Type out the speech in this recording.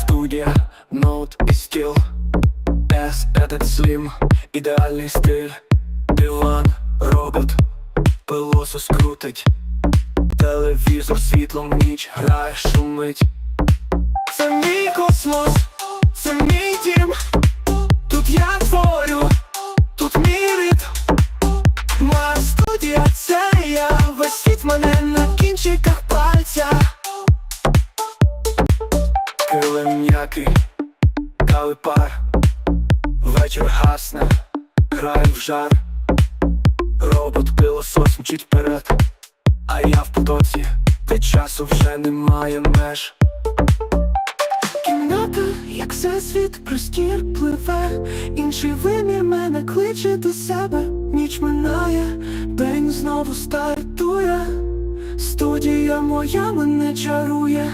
Студія, ноут і стіл. S, этот слім, ідеальний стиль. Диван, робот, пилосос крутить. Телевізор світлом ніч грає, шумить. Це космос, це мій дім. Тут я творю, тут мій Моя студія це я Весь мене м'який, кави пар Вечір гасне, грає в жар. Робот пилосос мчить вперед. А я в потоці, де часу вже немає меж. Кімната, як всесвіт, простір пливе. Інший вимір мене кличе до себе. Ніч минає, день знову стартує. Студія моя мене чарує